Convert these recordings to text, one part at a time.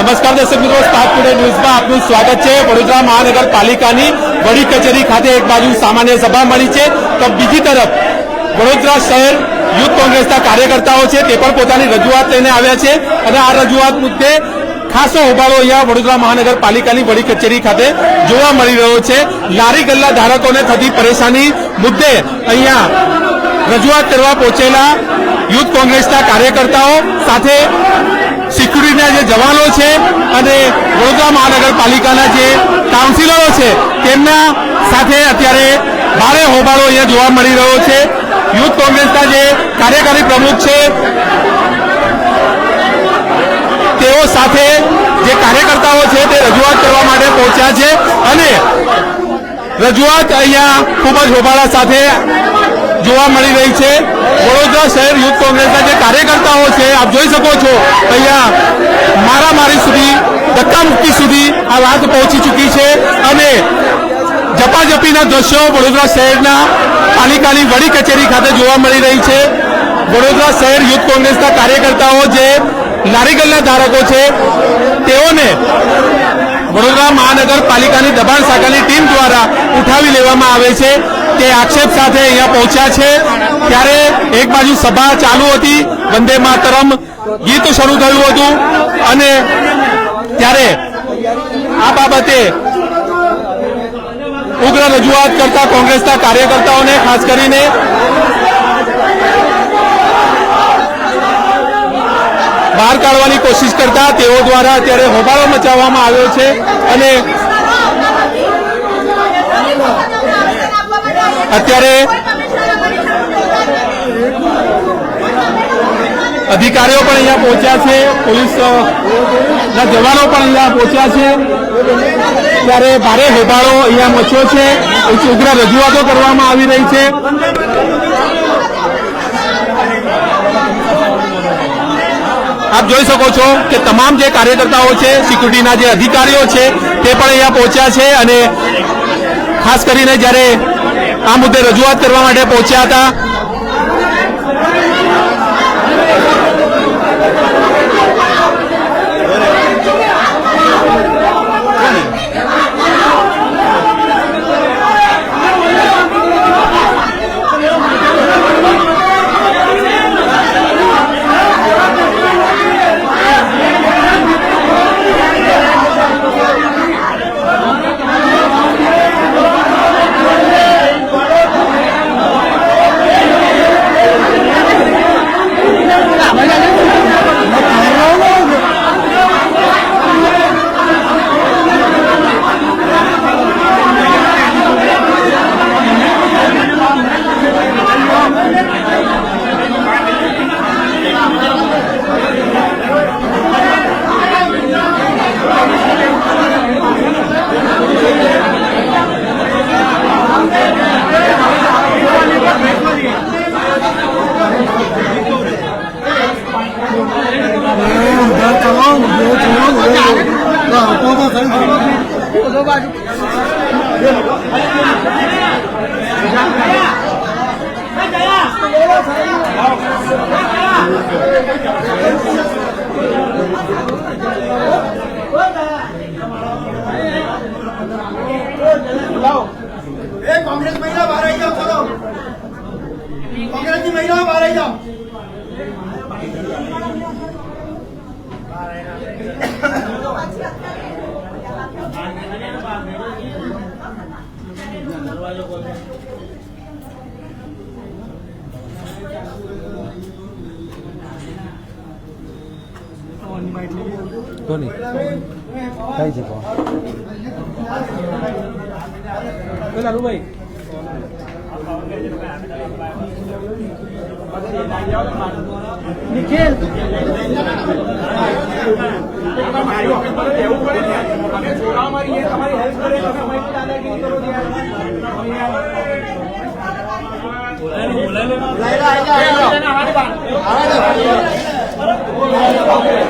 નમસ્કાર દર્શક મિત્રો સ્ટાફ ટુડે ન્યૂઝમાં આપનું સ્વાગત છે. વડોદરા મહાનગરપાલિકાની વડી કચેરી ખાતે એક બાજુ સામાન્ય સભા મળી છે, તો બીજી તરફ વડોદરા શહેર યુથ કોંગ્રેસના કાર્યકર્તાઓ છે, તે પણ પોતાની રજૂઆત લઈને આવ્યા છે. અને આ રજૂઆત મુદ્દે ખાસો હોબાળો અહીંયા વડોદરા મહાનગરપાલિકાની વડી કચેરી ખાતે જોવા મળી રહ્યો છે. લારી ગલ્લા ધારકોને થતી પરેશાની મુદ્દે અહીંયા રજૂઆત કરવા પહોંચેલા યુથ કોંગ્રેસના કાર્યકર્તાઓ સાથે સિક્યુરિટીના જે જવાનો છે અને વડોદરા મહાનગરપાલિકાના જે કાઉન્સિલરો છે, તેમના સાથે અત્યારે ભારે હોબાળો અહીંયા જોવા મળી રહ્યો છે. યુથ કોંગ્રેસના જે કાર્યકારી પ્રમુખ છે, તેઓ સાથે જે કાર્યકર્તાઓ છે તે રજૂઆત કરવા માટે પહોંચ્યા છે અને રજૂઆત અહીંયા ખૂબ જ હોબાળા સાથે જોવા મળી રહી છે. વડોદરા શહેર યુથ કોંગ્રેસના જે કાર્યકર્તાઓ છે, આપ જોઈ શકો છો, અહીંયા મારામારી સુધી, ધક્કામુક્કી સુધી આ વાત પહોંચી ચૂકી છે અને ઝપાઝપીના દ્રશ્યો વડોદરા શહેરના પાલિકાની વડી કચેરી ખાતે જોવા મળી રહી છે. વડોદરા શહેર યુથ કોંગ્રેસના કાર્યકર્તાઓ જે લારીગલના ધારકો છે, તેઓને વડોદરા મહાનગરપાલિકાની દબાણ શાખાની ટીમ દ્વારા ઉઠાવી લેવામાં આવે છે. તે આક્ષેપ સાથે અહીંયા પહોંચ્યા છે. ત્યારે એક બાજુ સભા ચાલુ હતી. વંદે માતરમ ગીત શરૂ થયું હતું. અને ત્યારે આ બાબતે ઉગ્ર રજૂઆત કરતા કોંગ્રેસના કાર્યકર્તાઓને, ખાસ કરીને બહાર કાઢવાની કોશિશ કરતા તેઓ દ્વારા અત્યારે હોબાળો મચાવવામાં આવ્યો છે અને અત્યારે અધિકારીઓ પણ અહીંયા પહોંચ્યા છે પોલીસ ના જવાનો પણ અહીંયા પહોંચ્યા છે. ત્યારે ભારે હોબાળો અહીંયા મચ્યો છે ઉગ્ર રજૂઆતો કરવામાં આવી રહી છે. આપ જોઈ શકો છો કે તમામ જે કાર્યકર્તાઓ છે, સિક્યુરિટીના જે અધિકારીઓ છે, તે પણ અહીંયા પહોંચ્યા છે અને ખાસ કરીને જ્યારે આ મુદ્દે રજૂઆત કરવા માટે પહોંચ્યા હતા એ કોંગ્રેસ મહિલા બહાર આવી જાઓ ચલો કોંગ્રેસની મહિલાઓ બહાર આવી જાઓ ધોની થઈ છે પેલા રૂભાઈ. નિખિલ. મારી ઓફિસ પર એવું કરે ને અને છોરા અમારી તમારી હેલ્પ કરે તમે અમારી દાદાગીરી કરો યાર બોલાય લે બોલાય લે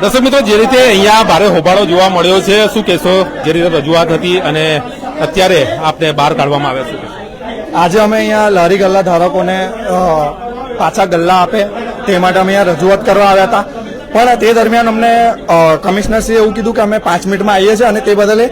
દર્શક મિત્રો, જે રીતે અહીંયા ભારે હોબાળો જોવા મળ્યો છે, શું કહેશો જે રીતે રજૂઆત હતી અને અત્યારે આપને બહાર કાઢવામાં શું કહેશો? આજે અમે અહીંયા લારી ગલ્લા ધારકોને પાછા ગલ્લા આપે. તે માટે અમે અહીંયા રજૂઆત કરવા આવ્યા હતા. પણ તે દરમિયાન અમને કમિશનરશ્રીએ એવું કીધું કે અમે પાંચ મિનિટમાં આવીએ છીએ અને તે બદલે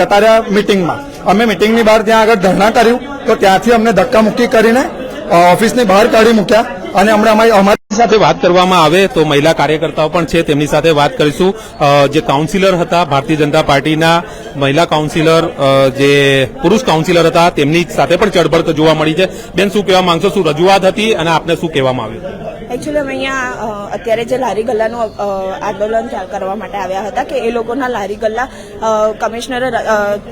ગતાર્યા મિટિંગમાં. અમે મિટિંગની બહાર ત્યાં આગળ ધરણા કર્યું. તો ત્યાંથી અમને ધક્કામુક્કી કરીને ઓફિસની બહાર કાઢી મૂક્યા. અને હમણાં અમારી સાથે વાત કરવામાં આવે તો મહિલા કાર્યકર્તાઓ પણ છે, તેમની સાથે વાત કરીશું. જે કાઉન્સિલર હતા, ભારતીય જનતા પાર્ટીના મહિલા કાઉન્સિલર જે પુરુષ કાઉન્સિલર હતા, તેમની સાથે પણ ચળબળ જોવા મળી છે. બેન, શું કહેવા માંગશો? શું રજૂઆત હતી? અને આપને શું કહેવામાં આવ્યું? એકચ્યુઅલી અમે અહીંયા અત્યારે જે લારી ગલ્લાનું આંદોલન કરવા માટે આવ્યા હતા કે એ લોકોના લારી ગલ્લા કમિશનરે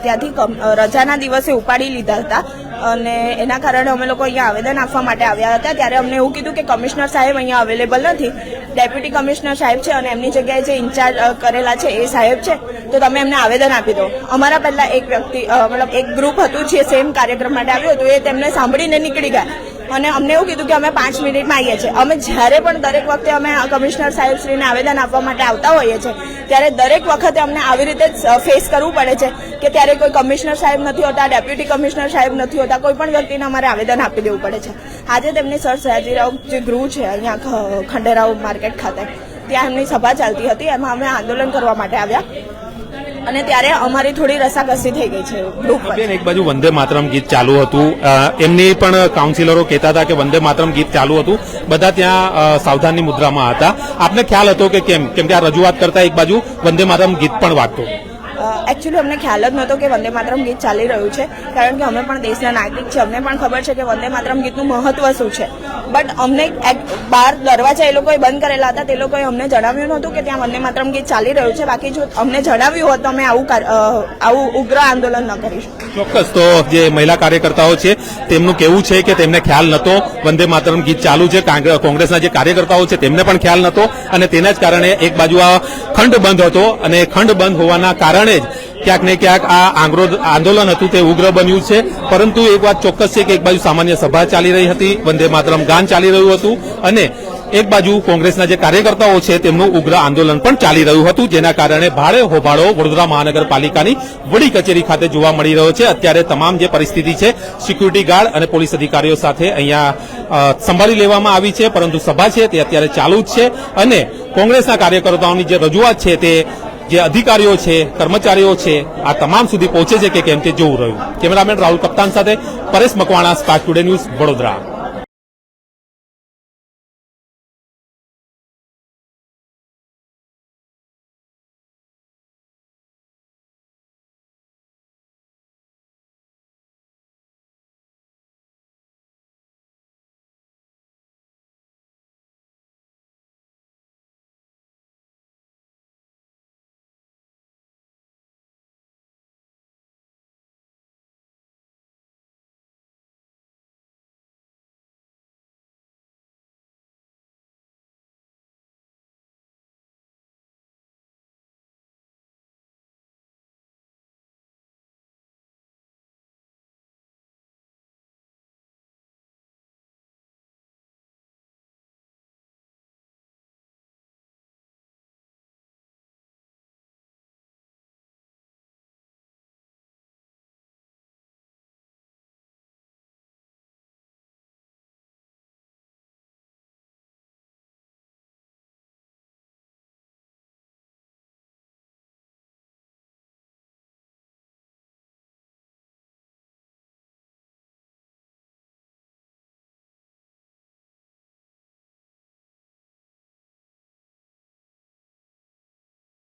ત્યાંથી રજાના દિવસે ઉપાડી લીધા હતા. અને એના કારણે અમે લોકો અહીંયા આવેદન આપવા માટે આવ્યા હતા. ત્યારે અમને એવું કીધું કે કમિશનર સાહેબ અહીંયા અવેલેબલ નથી. ડેપ્યુટી કમિશનર સાહેબ છે અને એમની જગ્યાએ જે ઇન્ચાર્જ કરેલા છે એ સાહેબ છે. તો તમે એમને આવેદન આપી દો. અમારા પહેલા એક વ્યક્તિ મતલબ એક ગ્રુપ હતું જે સેમ કાર્યક્રમ માટે આવ્યું હતું. એ તેમને સાંભળીને નીકળી ગયા. અને અમને એવું કીધું કે અમે પાંચ મિનિટમાં આવીએ છીએ. અમે જ્યારે પણ દરેક વખતે અમે કમિશનર સાહેબશ્રીને આવેદન આપવા માટે આવતા હોઈએ છીએ, ત્યારે દરેક વખતે અમને આવી રીતે જ ફેસ કરવું પડે છે કે ત્યારે કોઈ કમિશનર સાહેબ નથી હોતા, ડેપ્યુટી કમિશનર સાહેબ નથી હોતા, કોઈ પણ વ્યક્તિને અમારે આવેદન આપી દેવું પડે છે. આજે તેમની સર સયાજીરાવ જે ગૃહ છે અહીંયા ખંડેરાવ માર્કેટ ખાતે, ત્યાં એમની સભા ચાલતી હતી, એમાં અમે આંદોલન કરવા માટે આવ્યા. અને ત્યારે અમારી થોડી રસાકસી થઈ ગઈ છે ગ્રુપ બેન એક બાજુ વંદે માતરમ ગીત ચાલુ હતું. એમની પણ કાઉન્સિલરો કહેતા હતા કે વંદે માતરમ ગીત ચાલુ હતું. બધા ત્યાં સાવધાનની મુદ્રામાં હતા. આપને ખ્યાલ હતો કે કેમ? કેમ કે આ રજૂઆત કરતા એક બાજુ વંદે માતરમ ગીત પણ વાગતું. એકચ્યુઅલી અમને ખ્યાલ જ નહોતો કે વંદે માતરમ ગીત ચાલી રહ્યું છે, કારણ કે અમે પણ દેશના નાગરિક છે અમને પણ ખબર છે કે વંદે માતરમ ગીતનું મહત્વ શું છે. બટ અમને બહાર દરવાજા એ લોકોએ બંધ કરેલા હતા, તે લોકોએ અમને જણાવ્યું નહોતું કે ત્યાં વંદે માતરમ ગીત ચાલી રહ્યું છે. બાકી જો અમને જણાવ્યું હોત તો અમે આવું આવું ઉગ્ર આંદોલન ન કરીશું. ચોક્કસ. તો જે મહિલા કાર્યકર્તાઓ છે, તેમનું કેવું છે કે તેમને ખ્યાલ નહોતો વંદે માતરમ ગીત ચાલુ છે? કાંગ્રે- કોંગ્રેસના જે કાર્યકર્તાઓ છે, તેમને પણ ખ્યાલ નહોતો. અને તેના જ કારણે એક બાજુ આ ખંડ બંધ હતો. અને ખંડ બંધ હોવાના કારણે જ ક્યાંક ને ક્યાંક આ આંદોલન હતું, તે ઉગ્ર બન્યું છે. પરંતુ એક વાત ચોક્કસ છે કે એક બાજુ સામાન્ય સભા ચાલી રહી હતી, વંદે માતરમ ગાન ચાલી રહ્યું હતું અને એક બાજુ કોંગ્રેસના જે કાર્યકર્તાઓ છે, તેમનું ઉગ્ર આંદોલન પણ ચાલી રહ્યું હતું, જેના કારણે ભારે હોબાળો વડોદરા મહાનગરપાલિકાની વડી કચેરી ખાતે જોવા મળી રહ્યો છે. અત્યારે તમામ જે પરિસ્થિતિ છે, સિક્યુરિટી ગાર્ડ અને પોલીસ અધિકારીઓ સાથે અહીંયા સંભાળી લેવામાં આવી છે, પરંતુ સભા છે, તે અત્યારે ચાલુ જ છે. અને કોંગ્રેસના કાર્યકર્તાઓની જે રજૂઆત છે, તે જે અધિકારીઓ છે, કર્મચારીઓ છે, આ તમામ સુધી પહોંચે છે કે કેમ તે જોવું રહ્યું. કેમેરામેન રાહુલ કપ્તાન સાથે Paresh Makwana Spark Today News Vadodara.